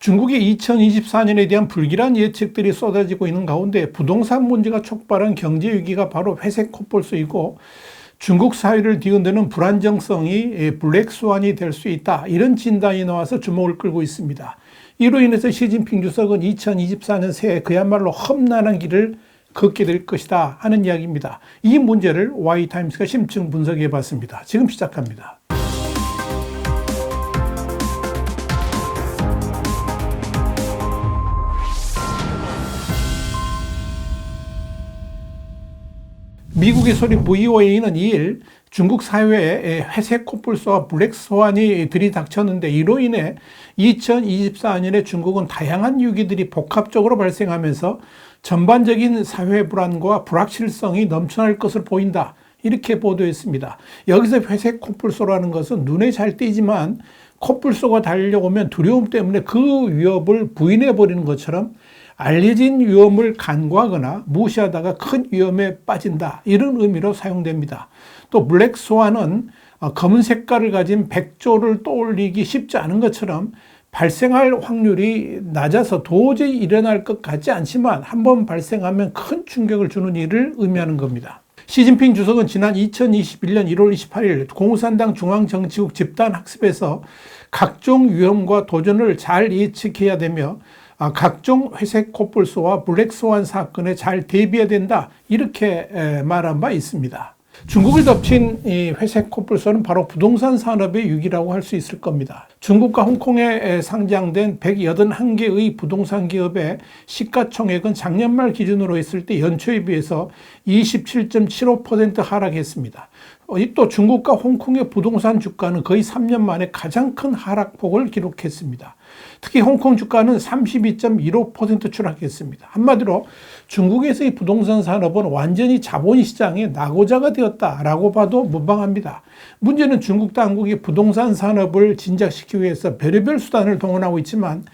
중국의 2024년에 대한 불길한 예측들이 쏟아지고 있는 가운데 부동산 문제가 촉발한 경제 위기가 바로 회색 콧불소이고 중국 사회를 뒤흔드는 불안정성이 블랙스완이 될 수 있다. 이런 진단이 나와서 주목을 끌고 있습니다. 이로 인해서 시진핑 주석은 2024년 새해 그야말로 험난한 길을 걷게 될 것이다 하는 이야기입니다. 이 문제를 Y타임스가 심층 분석해 봤습니다. 지금 시작합니다. 미국의 소리 VOA는 2일 중국 사회에 회색 코뿔소와 블랙스완이 들이닥쳤는데 이로 인해 2024년에 중국은 다양한 위기들이 복합적으로 발생하면서 전반적인 사회 불안과 불확실성이 넘쳐날 것을 보인다. 이렇게 보도했습니다. 여기서 회색 코뿔소라는 것은 눈에 잘 띄지만 코뿔소가 달려오면 두려움 때문에 그 위협을 부인해 버리는 것처럼 알려진 위험을 간과하거나 무시하다가 큰 위험에 빠진다. 이런 의미로 사용됩니다. 또 블랙스완은 어, 검은 색깔을 가진 백조를 떠올리기 쉽지 않은 것처럼 발생할 확률이 낮아서 도저히 일어날 것 같지 않지만 한번 발생하면 큰 충격을 주는 일을 의미하는 겁니다. 시진핑 주석은 지난 2021년 1월 28일 공산당 중앙정치국 집단학습에서 각종 위험과 도전을 잘 예측해야 되며 아, 각종 회색 코뿔소와 블랙스완 사건에 잘 대비해야 된다. 이렇게 말한 바 있습니다. 중국을 덮친 이 회색 코뿔소는 바로 부동산 산업의 위기라고 할 수 있을 겁니다. 중국과 홍콩에 상장된 181개의 부동산 기업의 시가총액은 작년 말 기준으로 했을 때 연초에 비해서 27.75% 하락했습니다. 어, 또 중국과 홍콩의 부동산 주가는 거의 3년 만에 가장 큰 하락폭을 기록했습니다. 특히 홍콩 주가는 32.15% 추락했습니다. 한마디로 중국에서의 부동산 산업은 완전히 자본 시장의 낙오자가 되었다라고 봐도 무방합니다. 문제는 중국 당국이 부동산 산업을 진작시키기 위해서 별의별 수단을 동원하고 있지만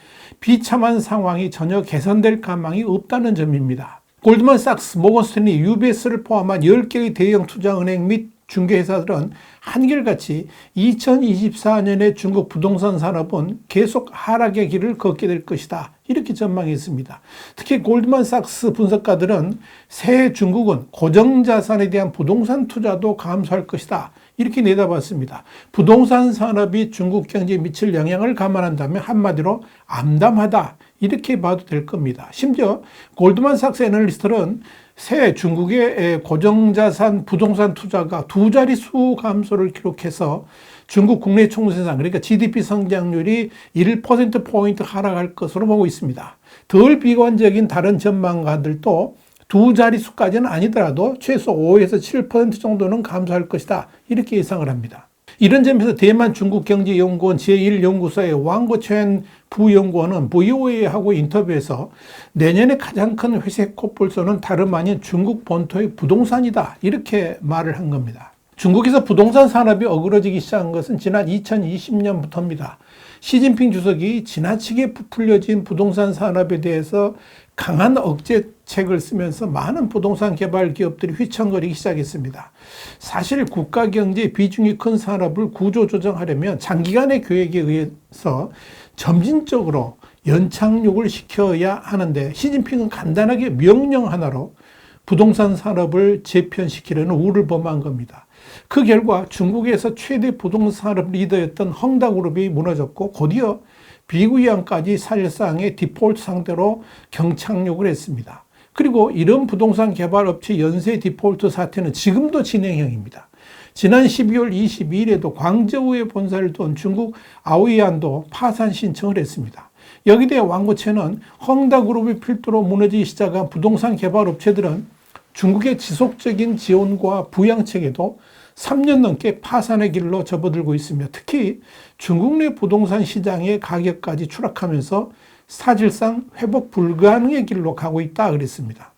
비참한 상황이 전혀 개선될 가망이 없다는 점입니다. 골드만삭스, 모건스탠리, UBS를 포함한 10개의 대형 투자은행 및 중개회사들은 한결같이 2024년에 중국 부동산 산업은 계속 하락의 길을 걷게 될 것이다. 이렇게 전망했습니다. 특히 골드만삭스 분석가들은 새해 중국은 고정자산에 대한 부동산 투자도 감소할 것이다. 이렇게 내다봤습니다. 부동산 산업이 중국 경제에 미칠 영향을 감안한다면 한마디로 암담하다. 이렇게 봐도 될 겁니다. 심지어 골드만삭스 애널리스트는 새 중국의 고정자산 부동산 투자가 두 자릿수 감소를 기록해서 중국 국내 총생산 그러니까 GDP 성장률이 1%포인트 하락할 것으로 보고 있습니다. 덜 비관적인 다른 전망가들도 두 자릿수까지는 아니더라도 최소 5에서 7% 정도는 감소할 것이다. 이렇게 예상을 합니다. 이런 점에서 대만 중국경제연구원 제1연구소의 왕고첸 부연구원은 VOA하고 인터뷰에서 내년에 가장 큰 회색 코뿔소는 다름 아닌 중국 본토의 부동산이다. 이렇게 말을 한 겁니다. 중국에서 부동산 산업이 어그러지기 시작한 것은 지난 2020년부터입니다. 시진핑 주석이 지나치게 부풀려진 부동산 산업에 대해서 강한 억제책을 쓰면서 많은 부동산 개발 기업들이 휘청거리기 시작했습니다. 사실 국가 경제 비중이 큰 산업을 구조 조정하려면 장기간의 계획에 의해서 점진적으로 연착륙을 시켜야 하는데 시진핑은 간단하게 명령 하나로 부동산 산업을 재편시키려는 우를 범한 겁니다. 그 결과 중국에서 최대 부동산 산업 리더였던 헝다그룹이 무너졌고 곧이어 비구이안까지 사실상의 디폴트 상태로 경착륙을 했습니다. 그리고 이런 부동산 개발 업체 연쇄 디폴트 사태는 지금도 진행형입니다. 지난 12월 22일에도 광저우에 본사를 둔 중국 아오이안도 파산 신청을 했습니다. 여기 대해 왕고체는 헝다그룹이 필두로 무너지기 시작한 부동산 개발 업체들은 중국의 지속적인 지원과 부양책에도 3년 넘게 파산의 길로 접어들고 있으며 특히 중국 내 부동산 시장의 가격까지 추락하면서 사실상 회복 불가능의 길로 가고 있다 그랬습니다.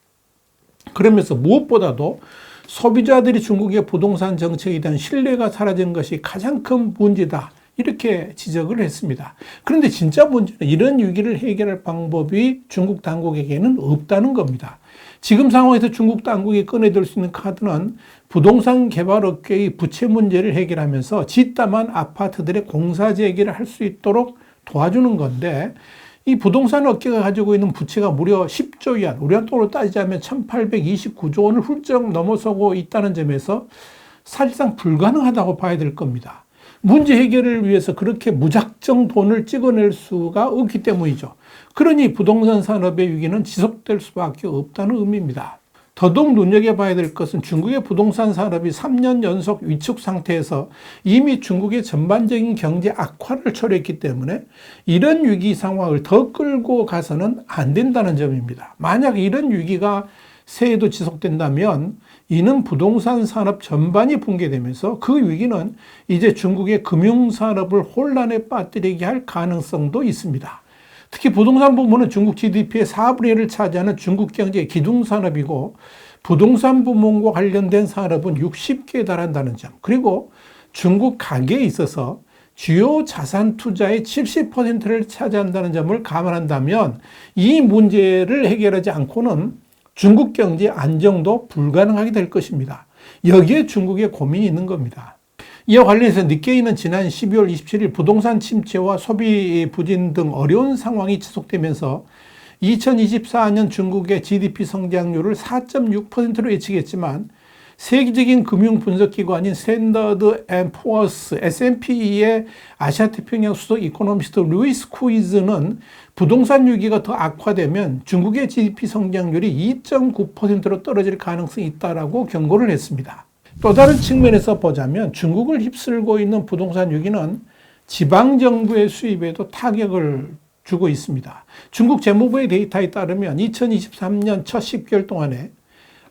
그러면서 무엇보다도 소비자들이 중국의 부동산 정책에 대한 신뢰가 사라진 것이 가장 큰 문제다. 이렇게 지적을 했습니다. 그런데 진짜 문제는 이런 위기를 해결할 방법이 중국 당국에게는 없다는 겁니다. 지금 상황에서 중국 당국이 꺼내들 수 있는 카드는 부동산 개발 업계의 부채 문제를 해결하면서 짓담한 아파트들의 공사 재개를 할 수 있도록 도와주는 건데 이 부동산 업계가 가지고 있는 부채가 무려 10조 위안, 우리나라 돈으로 따지자면 1829조 원을 훌쩍 넘어서고 있다는 점에서 사실상 불가능하다고 봐야 될 겁니다. 문제 해결을 위해서 그렇게 무작정 돈을 찍어낼 수가 없기 때문이죠. 그러니 부동산 산업의 위기는 지속될 수밖에 없다는 의미입니다. 더더욱 눈여겨봐야 될 것은 중국의 부동산 산업이 3년 연속 위축 상태에서 이미 중국의 전반적인 경제 악화를 초래했기 때문에 이런 위기 상황을 더 끌고 가서는 안 된다는 점입니다. 만약 이런 위기가 새해도 지속된다면 이는 부동산 산업 전반이 붕괴되면서 그 위기는 이제 중국의 금융산업을 혼란에 빠뜨리게 할 가능성도 있습니다. 특히 부동산 부문은 중국 GDP의 4분의 1을 차지하는 중국 경제의 기둥산업이고 부동산 부문과 관련된 산업은 60개에 달한다는 점. 그리고 중국 가계에 있어서 주요 자산 투자의 70%를 차지한다는 점을 감안한다면 이 문제를 해결하지 않고는 중국 경제 안정도 불가능하게 될 것입니다. 여기에 중국의 고민이 있는 겁니다. 이와 관련해서 니케이는 지난 12월 27일 부동산 침체와 소비 부진 등 어려운 상황이 지속되면서 2024년 중국의 GDP 성장률을 4.6%로 예측했지만 세계적인 금융 분석 기관인 스탠더드 앤 포어스 S&P의 아시아 태평양 수석 이코노미스트 루이스 쿠이즈는 부동산 위기가 더 악화되면 중국의 GDP 성장률이 2.9%로 떨어질 가능성이 있다라고 경고를 했습니다. 또 다른 측면에서 보자면 중국을 휩쓸고 있는 부동산 위기는 지방 정부의 수입에도 타격을 주고 있습니다. 중국 재무부의 데이터에 따르면 2023년 첫 10개월 동안에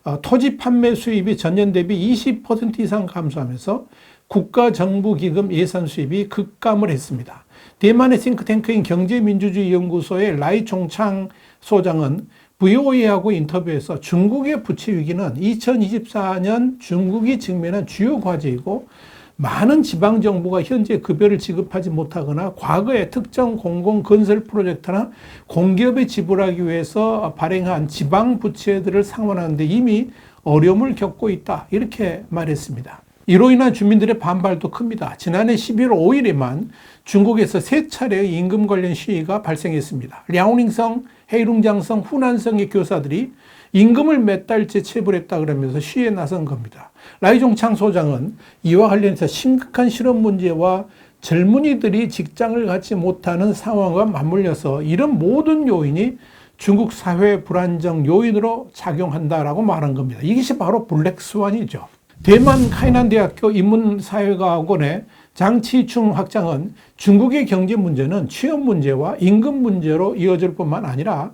어, 토지 판매 수입이 전년 대비 20% 이상 감소하면서 국가 정부 기금 예산 수입이 급감을 했습니다. 대만의 싱크탱크인 경제민주주의 연구소의 라이 총창 소장은 VOA하고 인터뷰에서 중국의 부채 위기는 2024년 중국이 직면한 주요 과제이고 많은 지방 정부가 현재 급여를 지급하지 못하거나 과거에 특정 공공 건설 프로젝트나 공기업에 지불하기 위해서 발행한 지방 부채들을 상환하는데 이미 어려움을 겪고 있다. 이렇게 말했습니다. 이로 인한 주민들의 반발도 큽니다. 지난해 11월 5일에만 중국에서 세 차례의 임금 관련 시위가 발생했습니다. 랴오닝성, 헤이룽장성, 후난성의 교사들이 임금을 몇 달째 체불했다 그러면서 시위에 나선 겁니다. 라이종창 소장은 이와 관련해서 심각한 실업 문제와 젊은이들이 직장을 갖지 못하는 상황과 맞물려서 이런 모든 요인이 중국 사회 불안정 요인으로 작용한다라고 말한 겁니다. 이것이 바로 블랙스완이죠. 대만 카이난 대학교 인문사회과학원의 장치충 학장은 중국의 경제 문제는 취업 문제와 임금 문제로 이어질 뿐만 아니라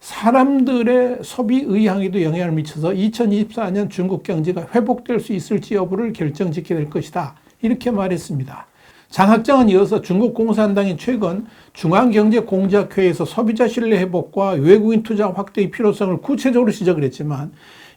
사람들의 소비 의향에도 영향을 미쳐서 2024년 중국 경제가 회복될 수 있을지 여부를 결정짓게 될 것이다. 이렇게 말했습니다. 장 학장은 이어서 중국 공산당이 최근 중앙경제공작회에서 소비자 신뢰 회복과 외국인 투자 확대의 필요성을 구체적으로 지적을 했지만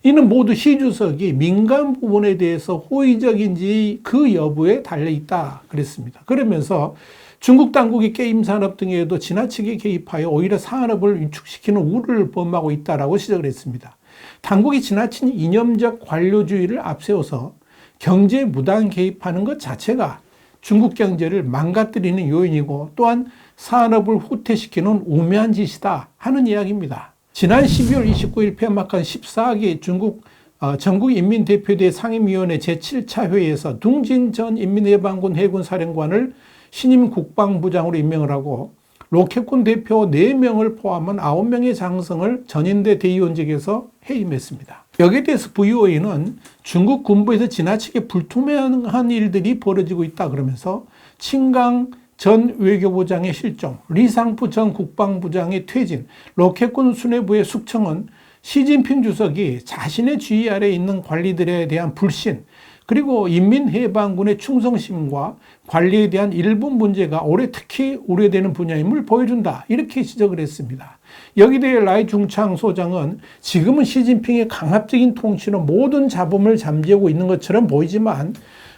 이는 모두 시 주석이 민간 부분에 대해서 호의적인지 그 여부에 달려 있다 그랬습니다. 그러면서 중국 당국이 게임 산업 등에도 지나치게 개입하여 오히려 산업을 위축시키는 우를 범하고 있다라고 지적을 했습니다. 당국이 지나친 이념적 관료주의를 앞세워서 경제에 무단 개입하는 것 자체가 중국 경제를 망가뜨리는 요인이고 또한 산업을 후퇴시키는 우매한 짓이다 하는 이야기입니다. 지난 12월 29일 폐막한 14기 중국 어, 전국인민대표대 상임위원회 제7차 회의에서 둥진 전 인민해방군 해군 사령관을 신임 국방부장으로 임명을 하고 로켓군 대표 4명을 포함한 9명의 장성을 전인대 대의원직에서 해임했습니다. 여기에 대해서 VOA는 중국 군부에서 지나치게 불투명한 일들이 벌어지고 있다 그러면서 친강 전 외교부장의 실종, 리상프 전 국방부장의 퇴진, 로켓군 수뇌부의 숙청은 시진핑 주석이 자신의 주의 아래 있는 관리들에 대한 불신, 그리고 인민해방군의 충성심과 관리에 대한 일부 문제가 올해 특히 우려되는 분야임을 보여준다. 이렇게 지적을 했습니다. 여기 대해 라이 중창 소장은 지금은 시진핑의 강압적인 통치로 모든 잡음을 잠재우고 있는 것처럼 보이지만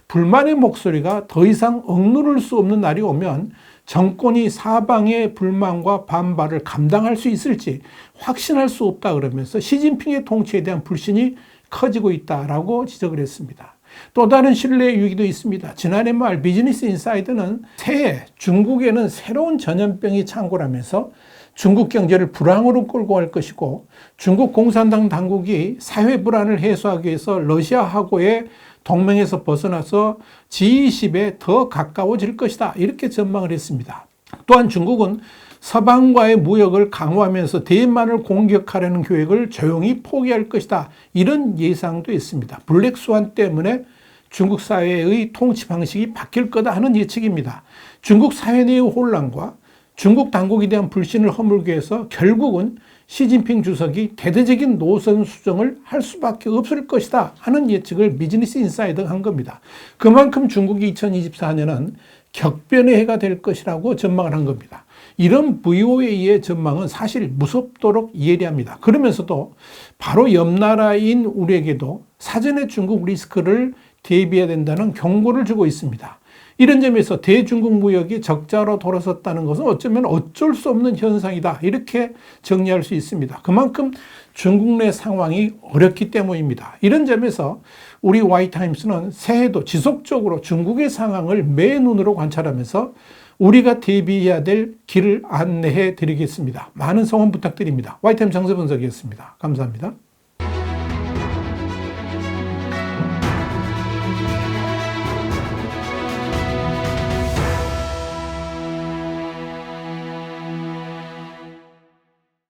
불만의 목소리가 더 이상 억누를 수 없는 날이 오면 정권이 사방의 불만과 반발을 감당할 수 있을지 확신할 수 없다 그러면서 시진핑의 통치에 대한 불신이 커지고 있다라고 지적을 했습니다. 또 다른 신뢰 위기도 있습니다. 지난해 말 비즈니스 인사이드는 새해 중국에는 새로운 전염병이 창궐하면서 중국 경제를 불황으로 끌고 갈 것이고 중국 공산당 당국이 사회 불안을 해소하기 위해서 러시아하고의 동맹에서 벗어나서 G20에 더 가까워질 것이다. 이렇게 전망을 했습니다. 또한 중국은 서방과의 무역을 강화하면서 대만을 공격하려는 계획을 조용히 포기할 것이다. 이런 예상도 있습니다. 블랙스완 때문에 중국 사회의 통치 방식이 바뀔 거다 하는 예측입니다. 중국 사회 내의 혼란과 중국 당국에 대한 불신을 허물기 위해서 결국은 시진핑 주석이 대대적인 노선 수정을 할 수밖에 없을 것이다 하는 예측을 비즈니스 인사이드가 한 겁니다. 그만큼 중국이 2024년은 격변의 해가 될 것이라고 전망을 한 겁니다. 이런 VOA의 전망은 사실 무섭도록 예리합니다. 그러면서도 바로 옆 나라인 우리에게도 사전에 중국 리스크를 대비해야 된다는 경고를 주고 있습니다. 이런 점에서 대중국 무역이 적자로 돌아섰다는 것은 어쩌면 어쩔 수 없는 현상이다. 이렇게 정리할 수 있습니다. 그만큼 중국 내 상황이 어렵기 때문입니다. 이런 점에서 우리 와이타임스는 새해도 지속적으로 중국의 상황을 매 눈으로 관찰하면서 우리가 대비해야 될 길을 안내해 드리겠습니다. 많은 성원 부탁드립니다. 와이타임 정세 분석이었습니다. 감사합니다.